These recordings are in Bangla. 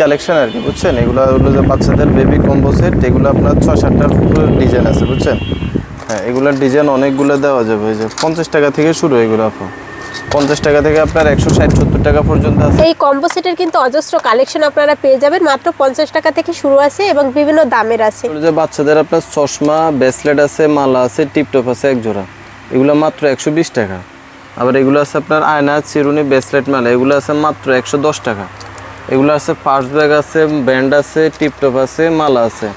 কালেকশন আর কি বুঝছেন? এগুলো হলো যে বাচ্চাদের বেবি কম্বো সেট এগুলো আপনার ছয় সাতটার ডিজাইন আছে বুঝছেন? হ্যাঁ এগুলোর ডিজাইন অনেকগুলো দেওয়া যাবে। এই যে পঞ্চাশ টাকা থেকে শুরু এগুলো আপু। পঞ্চাশ টাকা থেকে আপনার একশো ষাট সত্তর টাকা পর্যন্ত আছে। এই কম্বো সেটের কিন্তু অজস্র কালেকশন আপনারা পেয়ে যাবেন। মাত্র পঞ্চাশ টাকা থেকে শুরু আছে এবং বিভিন্ন দামের আছে। যে বাচ্চাদের আপনার চশমা ব্রেসলেট আছে মালা আছে টিপটপ আছে এক জোড়া এগুলো মাত্র একশো বিশ টাকা। আবার এগুলো আছে আপনার আয়না চিরুনি ব্রেসলেট মালা। এগুলো আছে মাত্র একশো দশ টাকা। এগুলো আছে পার্স ব্যাগ আছে ব্যান্ড আছে টিপটপ আছে, মালা আছে।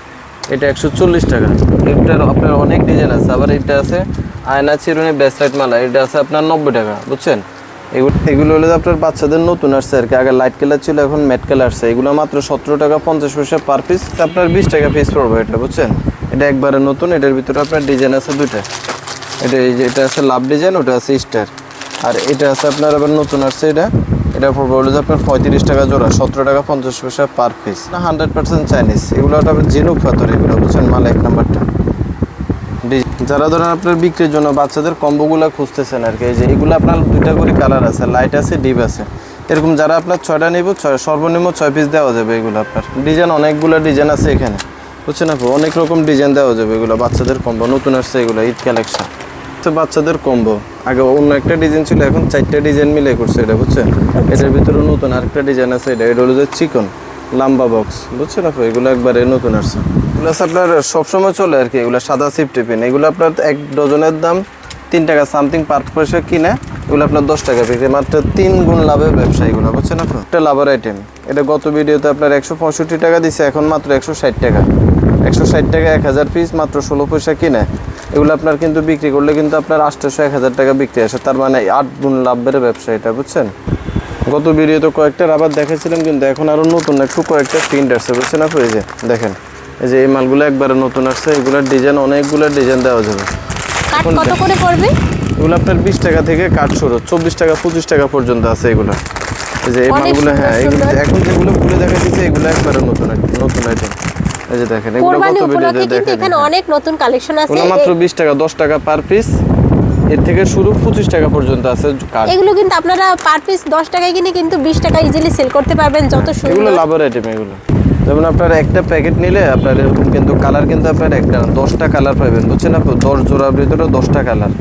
এটা একশো চল্লিশ টাকা। এটার আপনার অনেক ডিজাইন আছে, আবার এটা আছে আয়না চিরুনি ব্রেসলেট মালা, এটা আছে আপনার নব্বই টাকা, বুঝছেন? এগুলো হলো আপনার বাচ্চাদের নতুন আসছে আর কি। আগে লাইট কালার ছিল, এখন ম্যাট কালার আসছে। এগুলো মাত্র সতেরো টাকা পঞ্চাশ পয়সা পার পিস আপনার বিশ টাকা পিস পড়বে এটা, বুঝছেন? এটা একবারে নতুন, এটার ভিতরে আপনার ডিজাইন আছে দুইটা। এটা এটা আছে লাভ ডিজাইন ওটা আছে স্টার আর এটা আছে আপনার আবার নতুন আসছে, এটা এটা পড়বে হলো আপনার পঁয়ত্রিশ টাকা জোড়া, সতেরো টাকা পঞ্চাশ পয়সা পার পিস না হান্ড্রেড পার্সেন্ট চাইনিজ এগুলো আপনার ঝিনুক পাথর, এগুলো বুঝছেন মাল এক নাম্বারটা। যারা ধরেন আপনার বিক্রির জন্য বাচ্চাদের কম্বোগুলো খুঁজতেছেন আর কি যে এগুলো আপনার দুইটা করে কালার আছে লাইট আছে ডিপ আছে। এরকম যারা আপনার ছয়টা নিব, ছয় সর্বনিম্ন ছয় পিস দেওয়া যাবে এগুলো আপনার। ডিজাইন অনেকগুলো ডিজাইন আছে এখানে। বুঝছেন আপু? অনেক রকম ডিজাইন দেওয়া যাবে এগুলো বাচ্চাদের কম্বো নতুন আসছে এগুলো ঈদ কালেকশন তো বাচ্চাদের কম্বো আগে অন্য একটা ডিজাইন ছিল, এখন চারটা ডিজাইন মিলে করছে এটা, বুঝছেন? এটার ভিতরে নতুন আরেকটা ডিজাইন আছে, এটা এটা হলো যে চিকন, লাম্বা বক্স বুঝছেন আপু? এগুলো একবারে নতুন আসছে। এগুলো আপনার সবসময় চলে আর কি, এগুলো সাদা সিপ টিফিন। এগুলো আপনার এক ডজনের দাম তিন টাকা সামথিং পার পয়সা কিনে, এগুলো আপনার দশ টাকা বিক্রি। মাত্র তিন গুণ লাভের ব্যবসা এগুলো, বুঝছেন আপনি একটা লাভের আইটেম এটা গত ভিডিওতে আপনার একশো পঁয়ষট্টি টাকা দিছে, এখন মাত্র একশো ষাট টাকা। একশো ষাট টাকা এক হাজার পিস মাত্র ষোলো পয়সা কিনে। এগুলো আপনার কিন্তু বিক্রি করলে কিন্তু আপনার আটশোশো এক হাজার টাকা বিক্রি আসে। তার মানে আট গুণ লাভের ব্যবসা এটা বুঝছেন? গত ভিডিওতে কয়েকটা রাবার দেখাছিলাম কিন্তু এখন আরও নতুন একটু কয়েকটা প্রিন্ট আসছে বুঝছেন আপনি এই যে দেখেন। এই যে এই মালগুলো একবারে নতুন আসছে এগুলোর ডিজাইন অনেকগুলো ডিজাইন দেওয়া যাবে। কাঠ কত করে পড়বে? এগুলো আপনার বিশ টাকা থেকে কাঠ শুরু চব্বিশ টাকা পঁচিশ টাকা পর্যন্ত আছে এগুলো। এই যে এই মালগুলো হ্যাঁ এগুলো এখন যেগুলো খুলে দেখা দিচ্ছে এগুলো একবারে নতুন নতুন আইটেম এই যে দেখেন এগুলো কত ভিডিওতে দেখেন এখানে অনেক নতুন কালেকশন আছে। মাত্র বিশ টাকা দশ টাকা পার পিস এর থেকে শুরু পঁচিশ টাকা পর্যন্ত আছে কাঠ এগুলো কিন্তু আপনারা পার পিস দশ টাকায় কিনে কিন্তু বিশ টাকা ইজিলি সেল করতে পারবেন যত এগুলো সুন্দর লাভের আইটেম এগুলো। যেমন আপনার একটা প্যাকেট নিলে আপনার এরকম কিন্তু কালার কিন্তু আপনার একটা না, দশটা কালার পাবেন। বুঝছেন আপনি দশ জোড়ার ভিতরে দশটা কালার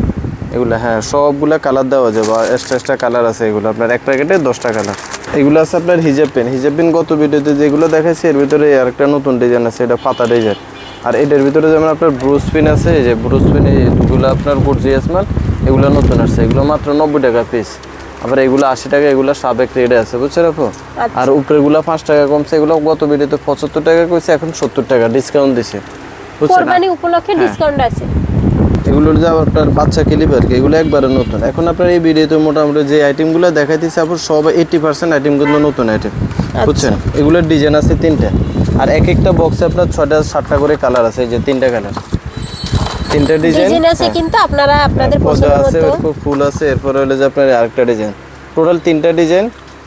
এগুলো হ্যাঁ সবগুলো কালার দেওয়া যাবে আর এক্সট্রা এক্সট্রা কালার আছে এগুলো। আপনার এক প্যাকেটে দশটা কালার এগুলো আছে আপনার হিজাব পেন হিজাব পেন গত ভিডিওতে যেগুলো দেখাচ্ছি এর ভিতরে আরেকটা নতুন ডিজাইন আছে এটা পাতা ডিজাইন আর এটার ভিতরে যেমন আপনার ব্রুস পিন আছে এই যে ব্রুস পিন এগুলো আপনার গর্জিয়াস মাল এগুলো নতুন আসছে। এগুলো মাত্র নব্বই টাকা পিস আবার এগুলো আশি টাকা এগুলো সাবেক রেটে আছে বুঝছেন আপু? আর উপরেগুলো পাঁচ টাকা কমছে এগুলো গত ভিডিওতে পঁচাত্তর টাকা কইছে এখন সত্তর টাকা ডিসকাউন্ট দিছে। বুঝছেন? উপলক্ষে হ্যাঁ। ডিসকাউন্ট আছে। এগুলো যে আপনার বাচ্চা ক্লিপ আর কি এগুলো একবারে নতুন। এখন আপনার এই ভিডিওতে মোটামুটি যে আইটেমগুলো দেখাইতেছে আপনার সব এইটি পার্সেন্ট আইটেমগুলো নতুন আইটেম আচ্ছা। বুঝছেন? এগুলোর ডিজাইন আছে তিনটা। আর এক একটা বক্সে আপনার ছয়টা সাতটা করে কালার আছে যে তিনটা কালার তিনটা ডিজাইন আছে কিন্তু আপনারা আপনাদের পছন্দ হ্যাঁ। আছে এরপর ফুল আছে এরপরে হলো যে আপনার আরেকটা ডিজাইন টোটাল তিনটা ডিজাইন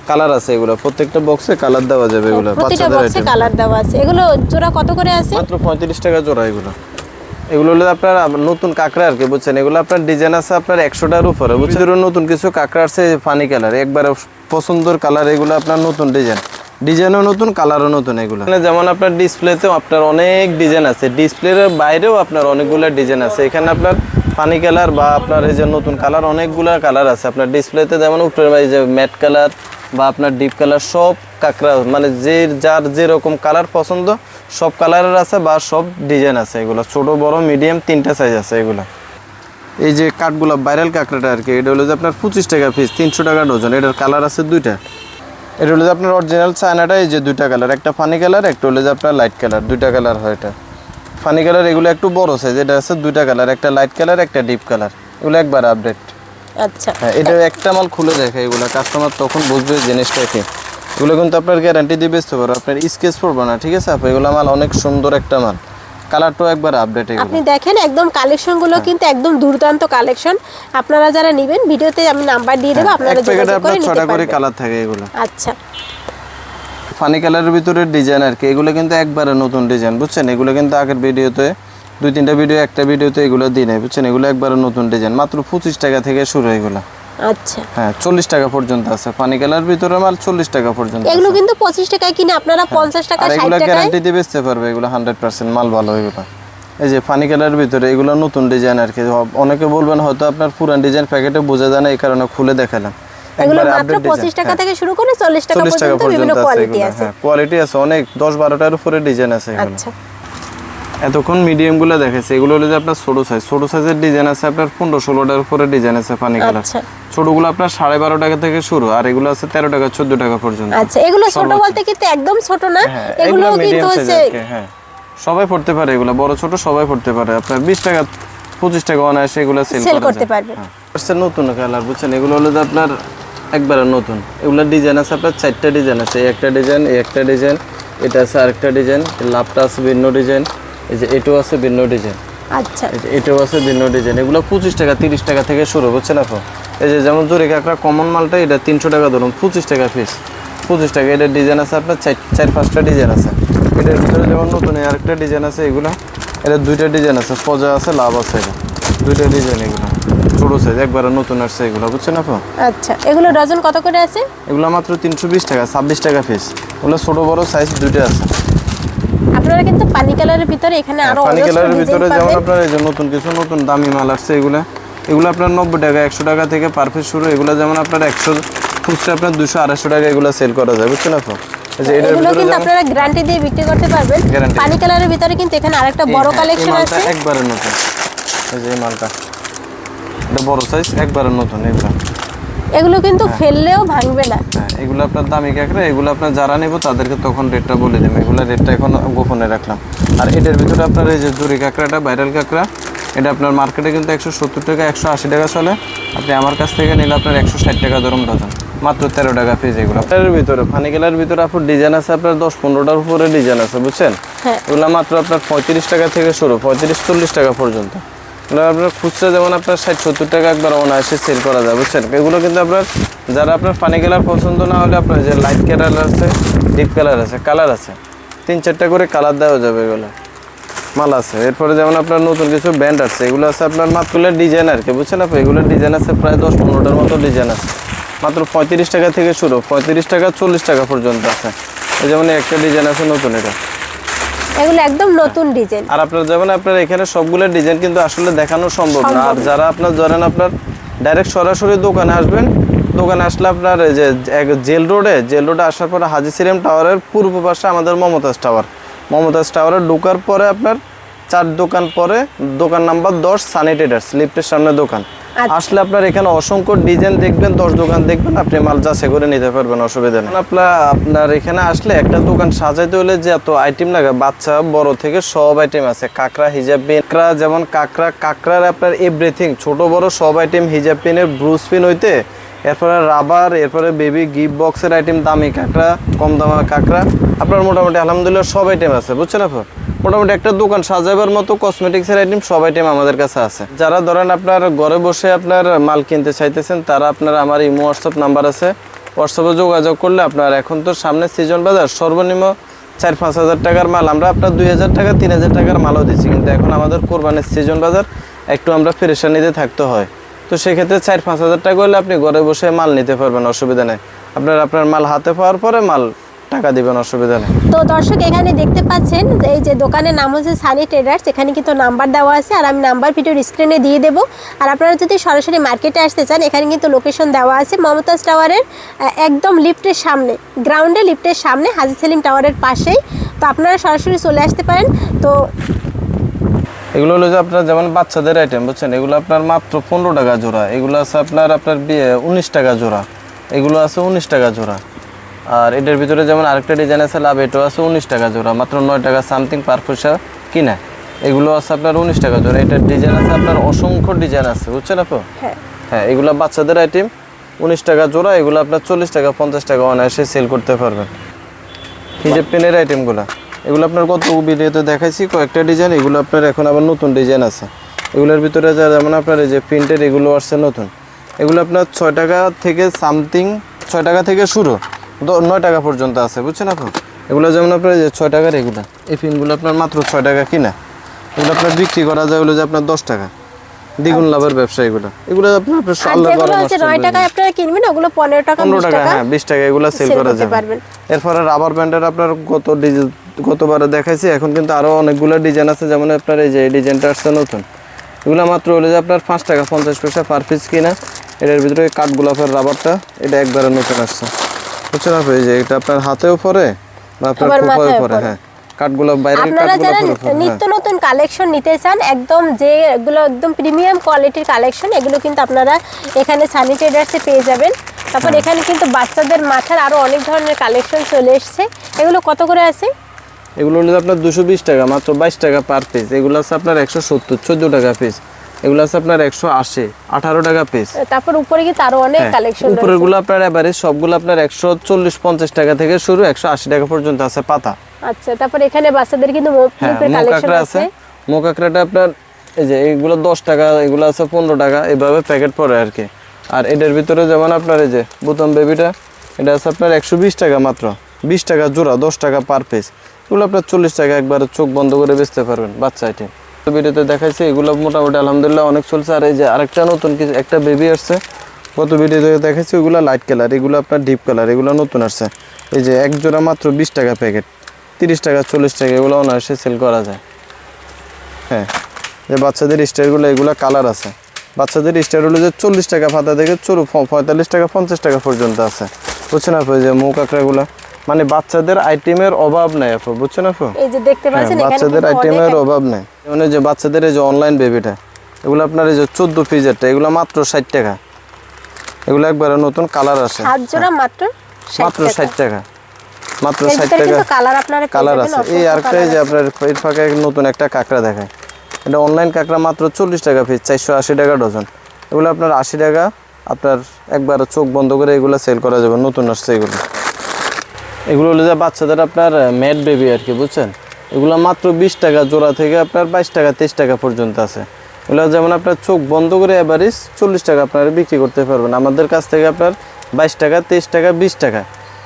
কালার আছে এগুলো। প্রত্যেকটা বক্সে কালার দেওয়া যাবে এগুলো বাচ্চাদের বক্সে কালার দেওয়া আছে। এগুলো জোড়া কত করে আছে? মাত্র পঁয়ত্রিশ টাকা জোড়া এগুলো। এগুলো হলো আপনার নতুন কাঁকড়া আর কি বুঝছেন? এগুলো আপনার ডিজাইন আছে আপনার একশোটার উপরে বুঝছেন? নতুন কিছু কাঁকড়া আছে ফানি কালার একবারে পছন্দের কালার এগুলো আপনার নতুন ডিজাইন ডিজাইনও নতুন কালারও নতুন এগুলো। এখানে যেমন আপনার ডিসপ্লেতেও আপনার অনেক ডিজাইন আছে। ডিসপ্লের বাইরেও আপনার অনেকগুলো ডিজাইন আছে। এখানে আপনার ফানি কালার বা আপনার এই যে নতুন কালার অনেকগুলো কালার আছে। আপনার ডিসপ্লেতে যেমন উপরে এই যে ম্যাট কালার বা আপনার ডিপ কালার সব কাঁকড়া মানে যে যার যেরকম কালার পছন্দ সব কালারের আছে বা সব ডিজাইন আছে এগুলো। ছোট বড় মিডিয়াম তিনটা সাইজ আছে এগুলো। এই যে কাঠগুলো ভাইরাল কাঁকড়াটা আর কি এটা হলো যে আপনার পঁচিশ টাকা পিস তিনশো টাকা ডজন এটার কালার আছে দুইটা। এটা হলো যে আপনার অরিজিনাল চায়নাটা এই যে দুইটা কালার একটা ফানি কালার একটা হলো যে আপনার লাইট কালার দুইটা কালার হয় এটা। ফানি কালার এগুলো একটু বড় সাইজ এটা আছে দুইটা কালার একটা লাইট কালার একটা ডিপ কালার এগুলো একবার আপডেট আচ্ছা। হ্যাঁ এটা একটা মাল খুলে দেখে এগুলো। কাস্টমার তখন বুঝবে জিনিসটা কি। এগুলো কিন্তু আপনার গ্যারান্টি দিয়ে বেচতে পারো। আপনার স্কেচ পড়বে না ঠিক আছে? আপু এগুলো মাল অনেক সুন্দর একটা মাল। কালারটাও একবার আপডেট এগুলো আপনি দেখেন একদম কালেকশনগুলো হ্যাঁ। কিন্তু একদম দুর্দান্ত কালেকশন আপনারা যারা নেবেন ভিডিওতে আমি নাম্বার দিয়ে দেবো আপনারা হ্যাঁ, এক প্যাকেটে যোগাযোগ করে নিতে ছটা করে কালার থাকে এগুলো। আচ্ছা। ফানি কালারের ভিতরে ডিজাইন আর কি এগুলো কিন্তু একবারে নতুন ডিজাইন বুঝছেন? এগুলো কিন্তু আগের ভিডিওতে দুই তিনটা ভিডিও একটা ভিডিওতে এগুলো দিই নাই বুঝছেন? এগুলো একবারে নতুন ডিজাইন মাত্র পঁচিশ টাকা থেকে শুরু এগুলো। আচ্ছা। হ্যাঁ চল্লিশ টাকা পর্যন্ত আছে। পানি কালার ভিতরে মাল চল্লিশ টাকা পর্যন্ত এগুলো কিন্তু পঁচিশ টাকায় কিনে আপনারা পঞ্চাশ টাকা এগুলো গ্যারান্টি দিয়ে বেচতে পারবে এগুলো হান্ড্রেড পার্সেন্ট মাল ভালো এগুলো। এই যে ফানি কালারের ভিতরে এগুলো নতুন ডিজাইন আর কি। অনেকে বলবেন হয়তো আপনার পুরান ডিজাইন প্যাকেটে বোঝা যায় না এই কারণে খুলে দেখালাম। এগুলো মাত্র টাকা হ্যাঁ। থেকে শুরু করে চল্লিশ টাকা পর্যন্ত বিভিন্ন কোয়ালিটি আছে হ্যাঁ। কোয়ালিটি আছে অনেক। দশ বারোটার উপরে ডিজাইন আছে আচ্ছা। এতক্ষণ মিডিয়ামগুলো দেখেছে এগুলো হলো যে আপনার ছোট সাইজ ছোট সাইজের ডিজাইন আছে আপনার পনেরো ষোলোটার উপরে ডিজাইন আছে পানি কালার। আচ্ছা। ছোটগুলো আপনার সাড়ে বারো টাকা থেকে শুরু আর এগুলো আছে তেরো টাকা চোদ্দ টাকা পর্যন্ত। আচ্ছা এগুলো ছোট বলতে কিন্তু একদম ছোট না? হ্যাঁ এগুলো কিন্তু হ্যাঁ। সবাই পড়তে পারে এগুলো বড় ছোট সবাই পড়তে পারে। আপনার বিশ টাকা পঁচিশ টাকা অনায়াসে এগুলো সেল সেল করা করতে পারবে। হ্যাঁ। আসছে নতুন কালার বুঝছেন? এগুলো হলো যে আপনার একবারে নতুন। এগুলোর ডিজাইন আছে আপনার চারটা ডিজাইন আছে। একটা ডিজাইন একটা ডিজাইন এটা আছে আরেকটা ডিজাইন লাভটা আছে ভিন্ন ডিজাইন এই যে এটাও আছে ভিন্ন ডিজাইন আচ্ছা। এটাও আছে ভিন্ন ডিজাইন এগুলো পঁচিশ টাকা তিরিশ টাকা থেকে শুরু বুঝছেন আপু? এই যে যেমন জরি কাঁকড়া কমন মালটা এটা তিনশো টাকা ধরুন পঁচিশ টাকা পিস পঁচিশ টাকা এটার ডিজাইন আছে আপনার চার চার পাঁচটা ডিজাইন আছে। এটার ভিতরে যেমন নতুন আরেকটা ডিজাইন আছে এগুলো এটা দুইটা ডিজাইন আছে ফজা আছে লাভ আছে এটা। দুইটা ডিজাইন এগুলো ছোটো সাইজ একবারে নতুন আসছে এগুলো বুঝছেন আপু? আচ্ছা এগুলো ডজন কত করে আছে? এগুলো মাত্র তিনশো বিশ টাকা ছাব্বিশ টাকা পিস এগুলো ছোটো বড় সাইজ দুইটা আছে। আপনারা কিন্তু পানি কালারের ভিতরে এখানে আরও পানি কালারের ভিতরে যেমন আপনার এই যে নতুন কিছু নতুন দামি মাল আসছে এগুলো। এগুলো আপনার নব্বই টাকা একশো টাকা থেকে পার পিস শুরু। এগুলো যেমন আপনার একশো খুচরা আপনার দুশো আড়াইশো টাকা এগুলো সেল করা যায় বুঝছেন আপু এগুলো কিন্তু আপনারা গ্যারান্টি দিয়ে বিক্রি করতে পারবেন। পানি কালারের ভিতরে কিন্তু এখানে আরেকটা বড় হ্যাঁ, কালেকশন আছে। একবারে নতুন। এই যে মালটা। এটা বড় সাইজ একবারে নতুন এগুলো। এগুলো কিন্তু ফেললেও ভাঙবে না। হ্যাঁ এগুলো আপনার দামি কাঁকড়া এগুলো আপনার যারা নেব তাদেরকে তখন রেটটা বলে দেবো। এগুলো রেটটা এখন গোপনে রাখলাম। আর এটার ভিতরে আপনার এই যে জুরি কাঁকড়াটা ভাইরাল কাঁকড়া এটা আপনার মার্কেটে কিন্তু একশো সত্তর টাকা একশো আশি টাকা চলে। আপনি আমার কাছ থেকে নিলে আপনার একশো ষাট টাকা ধরুন ডজন। মাত্র তেরো টাকা পিস এগুলো। এর ভিতরে ফানি গেলার ভিতরে আপনার ডিজাইন আছে আপনার দশ পনেরোটার উপরে ডিজাইন আছে বুঝছেন? হ্যাঁ। এগুলো মাত্র আপনার পঁয়ত্রিশ টাকা থেকে শুরু পঁয়ত্রিশ চল্লিশ টাকা পর্যন্ত। আপনার খুচরা যেমন আপনার ষাট, সত্তর টাকা একবার অনায়াসে সেল করা যায়, বুঝছেন? এগুলো কিন্তু আপনার, যারা আপনার পানি কালার পছন্দ না হলে আপনার যে লাইট কালার আছে ডিপ কালার আছে কালার আছে, তিন চারটা করে কালার দেওয়া যাবে এগুলো। মাল আছে। এরপরে যেমন আপনার নতুন কিছু ব্যান্ড আছে, এগুলো আছে আপনার মাত্র ডিজাইন আর কি, বুঝছেন আপনি? এগুলোর ডিজাইন আছে প্রায় দশ পনেরোটার মতো ডিজাইন আছে। মাত্র পঁয়ত্রিশ টাকা থেকে শুরু, পঁয়ত্রিশ টাকা চল্লিশ টাকা পর্যন্ত আছে। যেমন একটা ডিজাইন আছে নতুন এটা। এগুলো একদম নতুন ডিজাইন। আর আপনার যেমন আপনার এখানে সবগুলো ডিজাইন কিন্তু আসলে দেখানো সম্ভব না। আর যারা আপনার ধরেন আপনার ডাইরেক্ট সরাসরি দোকানে আসবেন দোকানে আসলে আপনার যে জেল রোডে জেল রোডে আসার পরে হাজি সিরিয়াম টাওয়ারের পূর্ব পাশে আমাদের মমতাজ টাওয়ার। মমতাজ টাওয়ারে ঢোকার পরে আপনার চার দোকান পরে দোকান নাম্বার দশ সানি ট্রেডার্স লিফটের সামনে দোকান। আসলে আপনার এখানে অসংখ্য ডিজাইন দেখবেন, দশ দোকান দেখবেন, আপনি মাল যাচাই করে নিতে পারবেন, অসুবিধা নেই। আপনার আপনার এখানে আসলে একটা দোকান সাজাইতে হলে যে এত আইটেম লাগে, বাচ্চা, বড় থেকে সব আইটেম আছে। কাঁকড়া হিজাব কাঁকড়া যেমন কাঁকড়া, কাঁকড়ার আপনার এভরিথিং ছোট, বড় সব আইটেম হিজাব পিনের ব্রুস পিন হইতে, এরপরে রাবার এরপরে বেবি গিফট বক্সের আইটেম দামি কাঁকড়া, কম দামের কাঁকড়া, আপনার মোটামুটি আলহামদুলিল্লাহ সব আইটেম আছে, বুঝছেন আপু? মোটামুটি একটা দোকান সাজাবার মতো কসমেটিক্সের আইটেম সব আইটেম আমাদের কাছে আছে। যারা ধরেন আপনার ঘরে বসে আপনার মাল কিনতে চাইতেছেন, তারা আপনার আমার ইমো হোয়াটসঅ্যাপ নাম্বার আছে। হোয়াটসঅ্যাপে যোগাযোগ করলে আপনার এখন তো সামনে সিজন বাজার, সর্বনিম্ন চার পাঁচ হাজার টাকার মাল, আমরা আপনার দুই হাজার টাকা, তিন হাজার টাকার মালও দিচ্ছি। কিন্তু এখন আমাদের কোরবানির সিজন বাজার, একটু আমরা পেরেশানিতে থাকতে হয়। তো সেক্ষেত্রে চার পাঁচ হাজার টাকা হলে আপনি ঘরে বসে মাল নিতে পারবেন, অসুবিধা নেই। আপনার আপনার মাল হাতে পাওয়ার পরে মাল টাকা দিবেন অসুবিধা নেই। তো দর্শক এখানে দেখতে পাচ্ছেন এই যে দোকানের নাম হচ্ছে সানি ট্রেডার্স এখানে কিন্তু নাম্বার দেওয়া আছে আর আমি নাম্বার ভিডিওর স্ক্রিনে দিয়ে দেবো। আর আপনারা যদি সরাসরি মার্কেটে আসতে চান এখানে কিন্তু লোকেশন দেওয়া আছে মমতাজ টাওয়ারের একদম লিফটের সামনে গ্রাউন্ডে লিফটের সামনে হাজি সেলিম টাওয়ারের পাশেই। তো আপনারা সরাসরি চলে আসতে পারেন। তো এগুলো হলো যে আপনার যেমন বাচ্চাদের আইটেম বুঝছেন? এগুলো আপনার মাত্র পনেরো টাকা জোড়া এগুলো আছে আপনার আপনার বিয়ে উনিশ টাকা জোড়া এগুলো আছে উনিশ টাকা জোড়া। আর এটার ভিতরে যেমন আরেকটা ডিজাইন আছে লাভ এটাও আছে উনিশ টাকা জোড়া মাত্র নয় টাকা সামথিং পার পয়সা কিনা। এগুলো আছে আপনার উনিশ টাকা জোড়া এটার ডিজাইন আছে আপনার অসংখ্য ডিজাইন আছে বুঝছেন আপু? হ্যাঁ। হ্যাঁ এগুলো বাচ্চাদের আইটেম উনিশ টাকা জোড়া এগুলো আপনার চল্লিশ টাকা পঞ্চাশ টাকা অনায়াসে সেল করতে পারবেন। হিজেব পেনের আইটেমগুলো এগুলো আপনার কত ভিডিওতে দেখাইছি কয়েকটা ডিজাইন এগুলো আপনার এখন আবার নতুন ডিজাইন আছে। এগুলোর ভিতরে যা যেমন আপনার এই যে প্রিন্টের এগুলো আসছে নতুন। এগুলো আপনার ছয় টাকা থেকে সামথিং ছয় টাকা থেকে শুরু। নয় টাকা পর্যন্ত আছে বুঝছেন আপনি এগুলো যেমন আপনার যে ছয় টাকার এগুলো এই পিনগুলো আপনার মাত্র ছয় টাকা কিনা। এগুলো আপনার বিক্রি করা যায় হলো যে আপনার দশ টাকা। দ্বিগুণ লাভের ব্যবসা এগুলো। এগুলো আপনার আপনার যেগুলো হচ্ছে পরামর্শ নয় টাকায় আপনারা কিনবেন ওগুলো পনেরো টাকা পনেরো বিশ টাকা টাকা হ্যাঁ বিশ টাকা এগুলো সেল করা যাবে। এরপরে রাবার ব্যান্ডের আপনার গত ডিজাইন গতবারে দেখাইছি এখন কিন্তু আরও অনেকগুলো ডিজাইন আছে যেমন আপনার এই যে ডিজাইনটা আসছে নতুন। এগুলো মাত্র হলে যে আপনার পাঁচ টাকা পঞ্চাশ পয়সা পার পিস কিনা। এটার ভিতরে কাঠ গোলাপের রাবারটা এটা একবারে নতুন আসছে। বুঝছেন আপনি যে এটা আপনার হাতেও পরে বা আপনার আবার পরে। হ্যাঁ। কাঠ গোলাপ বাইরের কাঠ আপনারা যারা হ্যাঁ। নিত্য নতুন কালেকশন নিতে চান একদম যে এগুলো একদম প্রিমিয়াম কোয়ালিটির কালেকশন এগুলো কিন্তু আপনারা এখানে সানি ট্রেডার্সে পেয়ে যাবেন। তারপর। এখানে কিন্তু বাচ্চাদের মাথার আরও অনেক ধরনের কালেকশন চলে এসেছে। এগুলো কত করে আছে? এগুলো হলো আপনার দুশো বিশ টাকা মাত্র বাইশ টাকা পার পিস এগুলো আছে আপনার একশো সত্তর চোদ্দ টাকা পিস এগুলো আছে আপনার একশো আশি আঠারো টাকা পিস তারপর উপরে কিন্তু আরও অনেক কালেকশন হ্যাঁ, উপরেরগুলো আপনার এবারে সবগুলো আপনার একশো চল্লিশ পঞ্চাশ টাকা থেকে শুরু একশো আশি টাকা পর্যন্ত আছে পাতা। আচ্ছা তারপর এখানে বাচ্চাদের কিন্তু হ্যাঁ মোকাকড়া আছে। আছে। মোকাকড়াটা আপনার এই যে এইগুলো দশ টাকা এগুলো আছে পনেরো টাকা এইভাবে প্যাকেট পড়ে আর কি। আর এটার ভিতরে যেমন আপনার এই যে বুতম বেবিটা এটা আছে আপনার একশো বিশ টাকা মাত্র। বিশ টাকা জোড়া দশ টাকা পার পিস এগুলো আপনার চল্লিশ টাকা একবারে চোখ বন্ধ করে বেচতে পারবেন বাচ্চা আইটেম ভিডিওতে দেখাইছি, এগুলো মোটামুটি আলহামদুলিল্লাহ অনেক চলছে। আর এই যে আরেকটা নতুন কিছু, একটা বেবি আসছে। গত ভিডিওতে দেখাইছি ওগুলো লাইট কালার এগুলো আপনার ডিপ কালার এগুলো নতুন আসছে। এই যে এক জোড়া মাত্র বিশ টাকা প্যাকেট তিরিশ টাকা, চল্লিশ টাকা, এগুলো অনায়াসে সেল করা যায়। হ্যাঁ যে বাচ্চাদের স্টারগুলো এগুলো কালার আছে। বাচ্চাদের স্টার হলো যে চল্লিশ টাকা পাতা থেকে চুরু পঁয়তাল্লিশ টাকা, পঞ্চাশ টাকা পর্যন্ত আছে। বুঝছেন আপু এই যে মুখ আঁকড়াগুলো? মানে বাচ্চাদের আইটেমের অভাব নাই আপু বুঝছেন আপু? এই যে দেখতে হ্যাঁ, পাচ্ছেন বাচ্চাদের আইটেমের অভাব নাই। এই যে বাচ্চাদের এই যে অনলাইন বেবিটা এগুলো আপনার এই যে চোদ্দ পিজেরটা এগুলো মাত্র ষাট টাকা। এগুলো একবারে নতুন কালার আছে। হাত জোড়া মাত্র মাত্র ষাট টাকা। মাত্র এর ষাট ভিতরে টাকা কিন্তু কালার আপনারা কালার আছে। এই আরেকটা যে আপনার এর ফাঁকে নতুন একটা কাঁকড়া দেখায়। এটা অনলাইন কাঁকড়া মাত্র চল্লিশ টাকা পিস চারশো আশি টাকা ডজন এগুলো আপনার আশি টাকা আপনার একবার চোখ বন্ধ করে এগুলো সেল করা যাবে নতুন আসছে এগুলো। এগুলো হলো যে বাচ্চাদের আপনার ম্যাট বেবি আর কি বুঝছেন? এগুলো মাত্র বিশ টাকা জোড়া থেকে আপনার বাইশ টাকা তেইশ টাকা পর্যন্ত আছে। এগুলো যেমন আপনার চোখ বন্ধ করে এভারেজ চল্লিশ টাকা আপনারা বিক্রি করতে পারবেন। আমাদের কাছ থেকে আপনার বাইশ টাকা তেইশ টাকা বিশ টাকা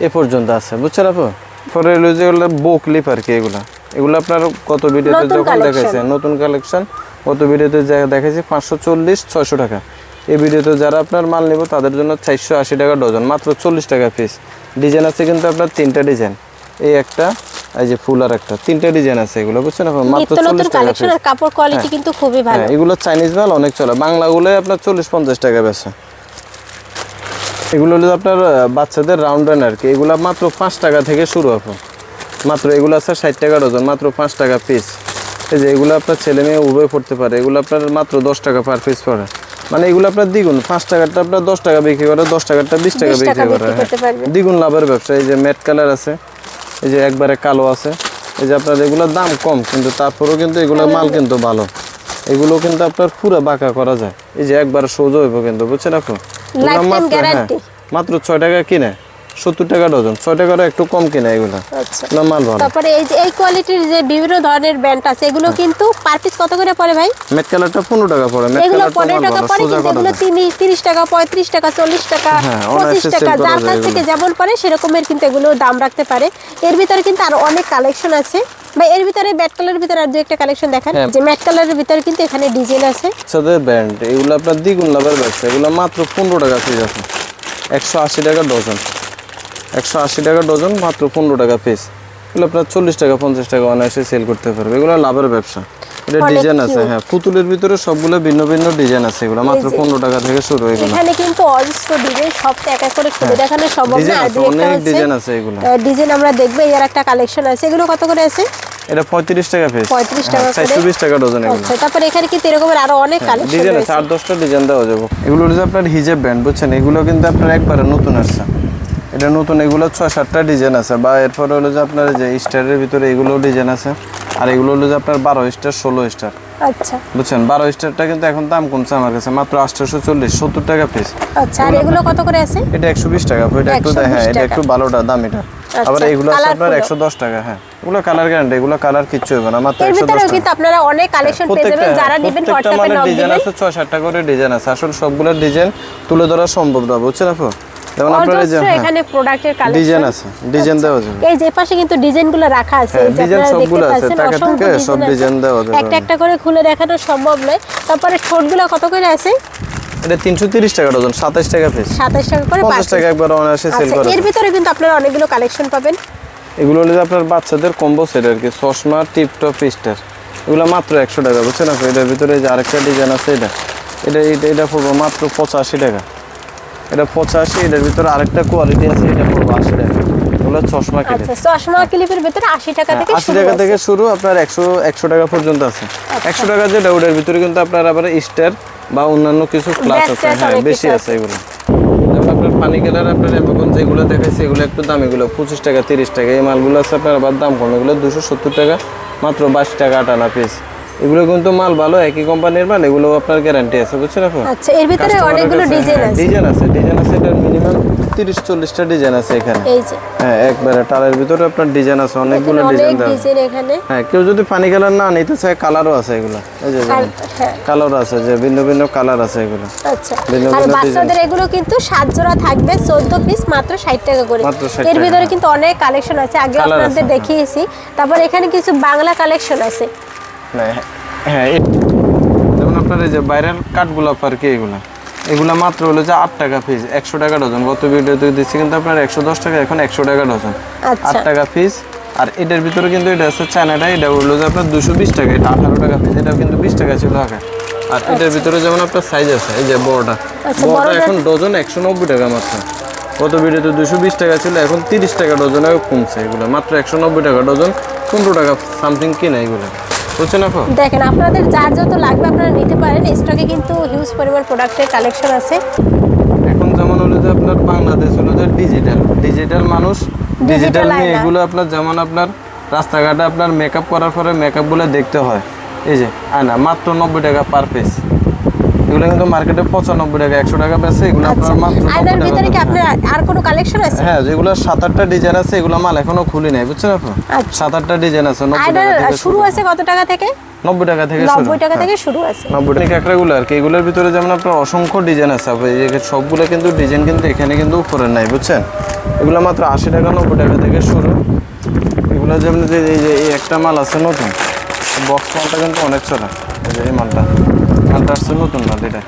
এ পর্যন্ত আছে। বুঝছেন আপু? পরে হলো যে এগুলো বো ক্লিপ আর কি এগুলো। এগুলো আপনার কত ভিডিওতে যখন। দেখাইছে নতুন কালেকশন কত ভিডিওতে যা দেখাইছি পাঁচশো চল্লিশ ছয়শো টাকা। এই ভিডিওতে যারা আপনার মাল নেব তাদের জন্য চারশো আশি টাকা ডজন মাত্র চল্লিশ টাকা পিস ডিজাইন আছে কিন্তু আপনার তিনটা ডিজাইন। এই একটা এই যে ফুল আর একটা তিনটা ডিজাইন আছে এগুলো বুঝছেন আপনার মাত্র নিত্য নতুন চল্লিশ টাকা কালেকশন আর কাপড় কোয়ালিটি কিন্তু খুবই ভালো। হ্যাঁ এগুলো চাইনিজ মাল অনেক চলে। বাংলাগুলো আপনার চল্লিশ পঞ্চাশ টাকা বেছে এগুলো হলো আপনার বাচ্চাদের রাউন্ড রান আর কি। এগুলো মাত্র পাঁচ টাকা থেকে শুরু হবে মাত্র এগুলো আছে ষাট টাকা ডজন মাত্র পাঁচ টাকা পিস এই যে এগুলো আপনার ছেলে মেয়ে উভয় পড়তে পারে। এগুলো আপনার মাত্র দশ টাকা পার পিস পড়ে। মানে এগুলো আপনার দ্বিগুণ পাঁচ টাকারটা আপনার দশ টাকা বিক্রি করে দশ টাকারটা বিশ টাকা বিক্রি করে। হ্যাঁ। দ্বিগুণ লাভের ব্যবসা এই যে ম্যাট কালার আছে এই যে একবারে কালো আছে এই যে আপনার এগুলোর দাম কম কিন্তু তারপরেও কিন্তু এগুলোর মাল কিন্তু ভালো। এগুলো কিন্তু আপনার পুরো বাঁকা করা যায়। এই যে একবার সোজা হইব কিন্তু বুঝছেন এখন এগুলো মাত্র হ্যাঁ মাত্র ছয় টাকা কিনে। সত্তর টাকা ডজন ছয় টাকারও একটু কম কিনে এগুলো। আচ্ছা। মাল ভালো তারপরে এই যে এই কোয়ালিটির যে বিভিন্ন ধরনের ব্যান্ড আছে এগুলো হ্যাঁ। কিন্তু পার পিস কত করে পড়ে ভাই? মেট কালারটা পনেরো টাকা পড়ে এগুলো পনেরো টাকা পড়ে কিন্তু এগুলো। তিনি তিরিশ টাকা পঁয়ত্রিশ টাকা চল্লিশ টাকা হ্যাঁ, পঁচিশ টাকা যার কাছ থেকে যেমন পড়ে সেরকমের কিন্তু এগুলো দাম রাখতে পারে। এর ভিতরে কিন্তু আরও অনেক কালেকশন আছে। এর ভিতরে ব্যাট কালারের ভিতরে আর একটা কালেকশন দেখান। হ্যাঁ। যে ম্যাট কালারের ভিতরে কিন্তু এখানে ডিজাইন আছে। বাচ্চাদের ব্যান্ড এগুলো আপনার দ্বিগুণ লাভের ব্যবসা। এগুলো মাত্র পনেরো টাকা পিস আছে। একশো আশি টাকা ডজন। একশো আশি টাকা ডজন মাত্র পনেরো টাকা পিস এগুলো আপনার চল্লিশ টাকা পঞ্চাশ টাকা অনায়াসে সেল করতে পারবে। এগুলো লাভের ব্যবসা। এটা ডিজাইন আছে হ্যাঁ পুতুলের ভিতরে সবগুলো ভিন্ন ভিন্ন ডিজাইন আছে এগুলো। মাত্র যে- পনেরো টাকা থেকে শুরু এগুলো। এখানে কিন্তু অজস্র ডিজাইন সবটা এক এক করে খুলে হ্যাঁ। দেখানো সম্ভব না। আর অনেক ডিজাইন আছে এগুলো। ডিজাইন আমরা দেখব এর একটা কালেকশন আছে। এগুলো কত করে আছে? এটা পঁয়ত্রিশ টাকা পিস 35 টাকা করে। বিশ টাকা ডজন এগুলো। আচ্ছা তারপরে এখানে কিন্তু এরকমের আরও অনেক কালেকশন ডিজাইন আছে রয়েছে। আট দশটা ডিজাইন দেওয়া যাবে। এগুলো হচ্ছে আপনার হিজেব ব্যান্ড বুঝছেন? এগুলো কিন্তু আপনার একবারে নতুন আসছে। এটা নতুন এগুলো ছয় সাতটা ডিজাইন আছে। বা এরপরে হলো যে আপনার যে স্টারের ভিতরে এগুলো ডিজাইন আছে আর এগুলো হলো যে আপনার বারো স্টার ষোলো স্টার। আচ্ছা। বুঝছেন? বারো স্টারটা কিন্তু এখন দাম কমছে আমার কাছে মাত্র আটশোশো চল্লিশ সত্তর টাকা পিস আচ্ছা আর এগুলো কত করে আছে? এটা একশো বিশ টাকা এটা একটু হ্যাঁ এটা একটু ভালোটা দাম এটা আবার এগুলো আছে আপনার colourful-ও। একশো দশ টাকা হ্যাঁ। এগুলো কালার গ্যারান্টি এগুলো কালার কিচ্ছু হবে না মাত্র কিন্তু আপনারা অনেক কালেকশন পেয়ে যাবেন যারা নেবেন ডিজাইন আছে ছয় সাতটা করে ডিজাইন আছে। আসলে সবগুলোর ডিজাইন তুলে ধরা সম্ভব না বুঝছেন আপু? যেমন আপনার এই যে হ্যাঁ, এখানে প্রোডাক্টের ডিজাইন আছে ডিজাইন দেওয়া যাবে। এই যে পাশে কিন্তু ডিজাইনগুলো রাখা আছে হ্যাঁ, এই যে ডিজাইন সবগুলো আছে। টাকা সব ডিজাইন দেওয়া যাবে। একটা একটা করে খুলে দেখানো সম্ভব নয়। তারপরে ঠোঁটগুলো কত করে আছে? এটা তিনশো তিরিশ টাকা ডজন সাতাশ টাকা পিস সাতাশ টাকা করে পঞ্চাশ পার টাকা একবার অনায়াসে সেল আচ্ছা করে এর ভিতরে কিন্তু আপনারা অনেকগুলো কালেকশন পাবেন। এগুলো হলো আপনার বাচ্চাদের কম্বো সেট আর কি চশমা টিপটপ স্টার এগুলো মাত্র একশো টাকা বুঝছেন এটার ভিতরে যে আরেকটা ডিজাইন আছে এটা। এটা এটা এটা পড়ব মাত্র পঁচাশি টাকা। এটা পঁচাশি এটার ভিতরে আরেকটা কোয়ালিটি আছে এটা পড়ব আশি টাকা চশমা কেটে আচ্ছা চশমা ক্লিপের ভিতরে আশি টাকা থেকে হ্যাঁ, আশি শুরু টাকা থেকে শুরু আপনার একশো একশো টাকা পর্যন্ত আছে। একশো টাকা যেটা ওটার ভিতরে কিন্তু আপনার আবার স্টার বা অন্যান্য কিছু ক্লাস আছে হ্যাঁ বেশি আছে এগুলো। যেমন আপনার পানি কালার আপনার এখন যেগুলো দেখাইছে এগুলো একটু দাম এগুলো পঁচিশ টাকা তিরিশ টাকা। এই মালগুলো আছে আপনার আবার দাম কম এগুলো দুশো সত্তর টাকা মাত্র বাইশ টাকা আটানা পিস এগুলো কিন্তু মাল ভালো একই কোম্পানির মাল এগুলো আপনার গ্যারান্টি আছে বুঝছেন আপনি আচ্ছা এর ভিতরে অনেকগুলো ডিজাইন আছে। ডিজাইন আছে ডিজাইন আছে এটার মিনিমাম তিরিশ চল্লিশটা ডিজাইন আছে এখানে। এই যে। হ্যাঁ একবারে টালের ভিতরে আপনার ডিজাইন আছে অনেকগুলো ডিজাইন অনেক দেওয়া। ডিজাইন এখানে। হ্যাঁ কেউ যদি পানি কালার না নিতে চায় কালারও আছে এগুলো। এই যে হ্যাঁ। কালার আছে যে ভিন্ন ভিন্ন কালার আছে এগুলো। আচ্ছা আর বাচ্চাদের এগুলো কিন্তু সাত জোড়া থাকবে চোদ্দ পিস মাত্র ষাট টাকা করে। 60 এর ভিতরে কিন্তু অনেক কালেকশন আছে আগে আপনাদের দেখিয়েছি। তারপর এখানে কিছু বাংলা কালেকশন আছে। হ্যাঁ যেমন আপনার এই যে বাইরের কাঠগুলো আর কি এগুলো? এগুলো মাত্র হলো যে আট টাকা পিস একশো টাকা ডজন গত ভিডিওতে দিচ্ছি কিন্তু আপনার একশো দশ টাকা এখন একশো টাকা ডজন আট আচ্ছা টাকা পিস আর এটার ভিতরে কিন্তু এটা আছে চায়নাটা এটা হলো যে আপনার দুশো বিশ টাকা এটা আঠারো টাকা পিস এটা কিন্তু বিশ টাকা ছিল আগে। আর এটার ভিতরে যেমন আপনার সাইজ আছে এই যে বড়টা। আচ্ছা, বড়টা বড়টা- এখন ডজন একশো নব্বই টাকা মাত্র। গত ভিডিওতে দুশো বিশ টাকা ছিল এখন তিরিশ টাকা ডজনে কমছে এগুলো। মাত্র একশো নব্বই টাকা ডজন পনেরো টাকা সামথিং কিনা এগুলো। বুঝছেন আপু? দেখেন আপনাদের যার যত লাগবে আপনারা নিতে পারেন। স্টকে কিন্তু হিউজ পরিমাণ প্রোডাক্টের কালেকশন আছে। এখন যেমন হলো যে আপনার বাংলাদেশ হলো যে ডিজিটাল ডিজিটাল মানুষ ডিজিটাল নিয়ে এগুলো আপনার যেমন আপনার রাস্তাঘাটে আপনার মেকআপ করার পরে মেকআপগুলো দেখতে হয়। এই যে আয়না মাত্র নব্বই টাকা পার পিস এগুলো কিন্তু মার্কেটে পঁচানব্বই টাকা একশো টাকা বেছে এগুলো আচ্ছা আপনার মাত্র আয়নার ভিতরে কি আপনার আর কোনো কালেকশন আছে? হ্যাঁ যেগুলো সাত আটটা ডিজাইন আছে এগুলো মাল এখনও খুলি নাই বুঝছেন আপনি? আচ্ছা। সাত আটটা ডিজাইন আছে নব্বই আয়নার টাকা থেকে শুরু আছে কত টাকা থেকে? নব্বই টাকা থেকে টাকা হ্যাঁ। থেকে শুরু আছে। নব্বই টাকা। কাঁকড়াগুলো আর কি এগুলোর ভিতরে যেমন আপনার অসংখ্য ডিজাইন আছে সবগুলো কিন্তু ডিজাইন কিন্তু এখানে কিন্তু উপরে নাই বুঝছেন? এগুলো মাত্র আশি টাকা নব্বই টাকা থেকে শুরু। এগুলো যেমন যে এই যে এই একটা মাল আছে নতুন বক্স মালটা কিন্তু অনেক চলে যে এই মালটা। মালটা আসছে নতুন মাল এটা।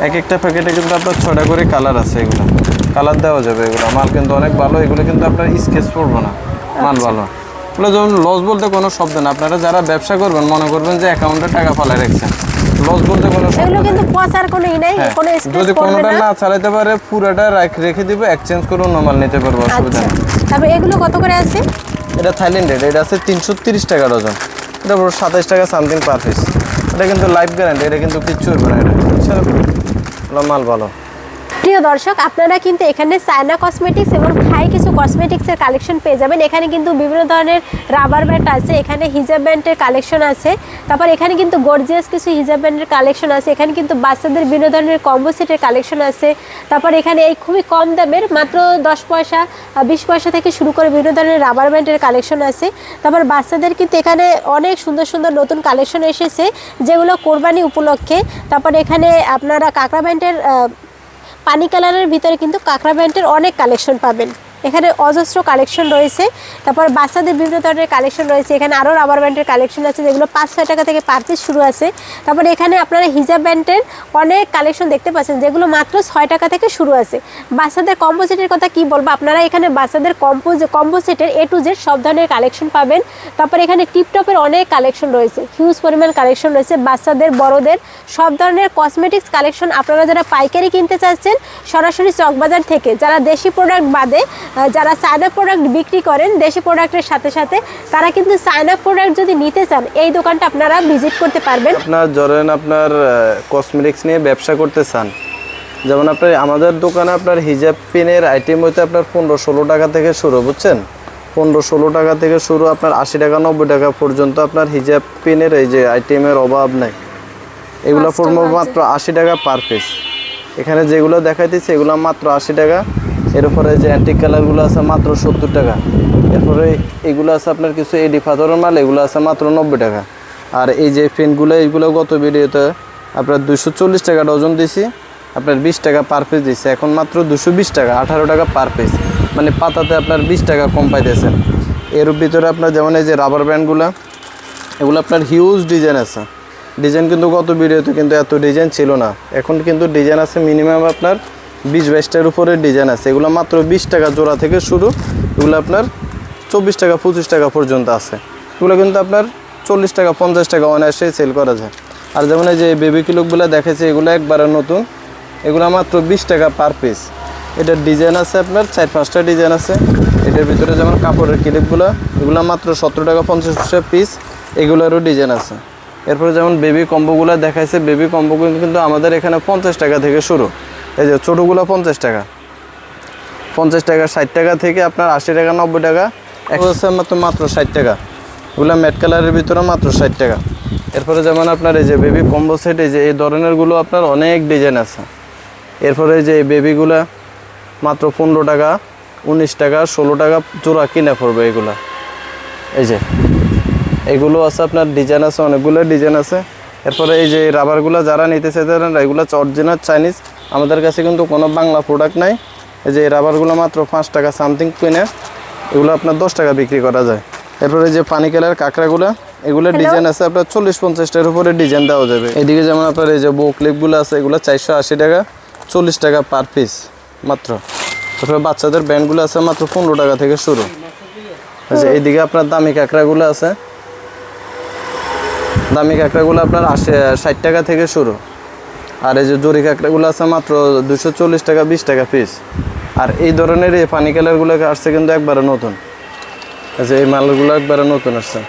এক একটা প্যাকেটে কিন্তু আপনার ছটা করে কালার আছে এগুলো। কালার দেওয়া যাবে এগুলো। মাল কিন্তু অনেক ভালো এগুলো কিন্তু আপনার স্কেচ পড়ব না। মাল ভালো। এগুলো যেমন লস বলতে কোনো শব্দ না। আপনারা যারা ব্যবসা করবেন মনে করবেন যে অ্যাকাউন্টে টাকা ফালাই রাখছেন। লস বলতে কোনো শব্দ কিন্তু পচার কোনো ই নাই হ্যাঁ, কোনো যদি কোনোটা না। চালাতে পারে পুরোটা রাখ- রেখে দিব এক্সচেঞ্জ করে অন্য মাল নিতে পারব অসুবিধা আচ্ছা। নেই। তারপর এগুলো কত করে আছে? এটা থাইল্যান্ডের এটা আছে তিনশো তিরিশ টাকা ডজন এটা পুরো সাতাইশ টাকা সামথিং পার পিস এটা কিন্তু লাইফ গ্যারান্টি এটা কিন্তু কিচ্ছু হবে না এটা মাল ভালো। প্রিয় দর্শক, আপনারা কিন্তু এখানে সায়না কসমেটিক্স এবং থাই কিছু কসমেটিক্সের কালেকশন পেয়ে যাবেন। এখানে কিন্তু বিভিন্ন ধরনের রাবার ব্যান্ড আছে, এখানে হিজাব ব্যান্ডের কালেকশন আছে, তারপর এখানে কিন্তু গর্জিয়াস কিছু হিজাব ব্যান্ডের কালেকশন আছে, এখানে কিন্তু বাচ্চাদের বিভিন্ন ধরনের কম্বো সেটের কালেকশন আছে, তারপর এখানে এই খুবই কম দামের মাত্র দশ পয়সা বিশ পয়সা থেকে শুরু করে বিভিন্ন ধরনের রাবার ব্যান্ডের কালেকশন আছে। তারপর বাচ্চাদের কিন্তু এখানে অনেক সুন্দর সুন্দর নতুন কালেকশন এসেছে, যেগুলো কোরবানি উপলক্ষে। তারপর এখানে আপনারা কাঁকড়া ব্যান্ডের পানি কালারের ভিতরে কিন্তু কাঁকড়া ব্যান্ডের অনেক কালেকশন পাবেন। এখানে অজস্র কালেকশন রয়েছে। তারপর বাচ্চাদের বিভিন্ন ধরনের কালেকশন রয়েছে। এখানে আরও রাবার ব্যান্ডের কালেকশন আছে, যেগুলো পাঁচ, ছয় টাকা থেকে পার পিস শুরু আছে। তারপর এখানে আপনারা হিজাব ব্যান্ডের অনেক কালেকশন দেখতে পাচ্ছেন, যেগুলো মাত্র ছয় টাকা থেকে শুরু আছে। বাচ্চাদের কম্বো সেটের কথা কি বলব? আপনারা এখানে বাচ্চাদের কম্পো কম্বো সেটের এ টু জেড সব ধরনের কালেকশন পাবেন। তারপর এখানে টিপটপের অনেক কালেকশন রয়েছে। হিউজ পরিমাণ কালেকশন রয়েছে। বাচ্চাদের, বড়দের সব ধরনের কসমেটিক্স কালেকশন আপনারা যারা পাইকারি কিনতে চাচ্ছেন, সরাসরি চকবাজার থেকে। যারা দেশি প্রোডাক্ট বাদে যারা চায়না প্রোডাক্ট বিক্রি করেন দেশি প্রোডাক্টের সাথে সাথে তারা কিন্তু চায়না প্রোডাক্ট যদি নিতে চান এই দোকানটা আপনারা ভিজিট করতে পারবেন। আপনার ধরেন আপনার কসমেটিক্স নিয়ে ব্যবসা করতে চান যেমন আপনার আমাদের দোকানে আপনার হিজাব পিনের আইটেম হইতে আপনার পনেরো ষোলো টাকা থেকে শুরু বুঝছেন? পনেরো ষোলো টাকা থেকে শুরু আপনার আশি টাকা নব্বই টাকা পর্যন্ত আপনার হিজাব পিনের এই যে আইটেমের অভাব নাই। এগুলো পড়ব মাত্র আশি টাকা পার পিস এখানে যেগুলো দেখাইতেছি এগুলো মাত্র আশি টাকা। এরপরে যে অ্যান্টিক কালারগুলো আছে মাত্র সত্তর টাকা। এরপরে এগুলো আছে আপনার কিছু এডি পাথরের মাল, এগুলো আছে মাত্র নব্বই টাকা। আর এই যে পেনগুলো এইগুলো গত ভিডিওতে আপনার দুশো চল্লিশ টাকা ডজন দিছি, আপনার বিশ টাকা পার পিস দিচ্ছে এখন মাত্র দুশো বিশ টাকা, আঠারো টাকা পার পিস মানে পাতাতে আপনার বিশ টাকা কম পাইতেছেন। এর ভিতরে আপনার যেমন এই যে রাবার ব্যান্ডগুলো এগুলো আপনার হিউজ ডিজাইন আছে। ডিজাইন কিন্তু গত ভিডিওতে কিন্তু এত ডিজাইন ছিল না। এখন কিন্তু ডিজাইন আছে মিনিমাম আপনার বিশ বাইশটার উপরে ডিজাইন আছে। এগুলো মাত্র বিশ টাকা জোড়া থেকে শুরু। এগুলো আপনার চব্বিশ টাকা, পঁচিশ টাকা পর্যন্ত আছে। এগুলো কিন্তু আপনার চল্লিশ টাকা, পঞ্চাশ টাকা অনায়াসে সেল করা যায়। আর যেমন এই যে বেবি কিলোগুলো দেখেছে এগুলো একবারে নতুন। এগুলো মাত্র বিশ টাকা পার পিস এটার ডিজাইন আছে আপনার, চার পাঁচটা ডিজাইন আছে। এটার ভিতরে যেমন কাপড়ের ক্লিপগুলো এগুলো মাত্র সতেরো টাকা, পঞ্চাশ পয়সা পিস এগুলোরও ডিজাইন আছে। এরপরে যেমন বেবি কম্বোগুলো দেখাইছে বেবি কম্বোগুলো কিন্তু আমাদের এখানে পঞ্চাশ টাকা থেকে শুরু। এই যে ছোটোগুলো পঞ্চাশ টাকা। পঞ্চাশ টাকা, ষাট টাকা থেকে আপনার আশি টাকা, নব্বই টাকা। এক আছে মাত্র মাত্র ষাট টাকা। এগুলো ম্যাট কালারের ভিতরে মাত্র ষাট টাকা। এরপরে যেমন আপনার এই যে বেবি কম্বো সেট এই যে এই ধরনেরগুলো আপনার অনেক ডিজাইন আছে। এরপরে যে এই বেবিগুলা মাত্র পনেরো টাকা, উনিশ টাকা, ষোলো টাকা জোড়া কিনে পড়বে এগুলা। এই যে, এগুলো আছে আপনার ডিজাইন আছে, অনেকগুলো ডিজাইন আছে। এরপরে এই যে রাবারগুলো যারা নিতে চাইতেন এগুলো অরিজিনাল চাইনিজ আমাদের কাছে কিন্তু কোনো বাংলা প্রোডাক্ট নাই। এই যে রাবারগুলো মাত্র পাঁচ টাকা সামথিং কিনে এগুলো আপনার দশ টাকা বিক্রি করা যায়। এরপরে এই যে পানি কালার কাঁকড়াগুলো এগুলোর ডিজাইন আছে আপনার চল্লিশ পঞ্চাশটার উপরে ডিজাইন দেওয়া যাবে। এদিকে যেমন আপনার এই যে বউ ক্লিপগুলো আছে এগুলো চারশো আশি টাকা চল্লিশ টাকা পার পিস মাত্র। তারপরে বাচ্চাদের ব্যান্ডগুলো আছে মাত্র পনেরো টাকা থেকে শুরু। আচ্ছা এইদিকে আপনার দামি কাঁকড়াগুলো আছে দামি কাঁকড়াগুলো আপনার আশি ষাট টাকা থেকে শুরু। আর এই যে জরি কাঁকড়াগুলো আছে মাত্র দুশো চল্লিশ টাকা, বিশ টাকা পিস আর এই ধরনের এই পানি কালারগুলো আসছে কিন্তু একবারে নতুন। আচ্ছা এই মালগুলো একবারে নতুন আসছে।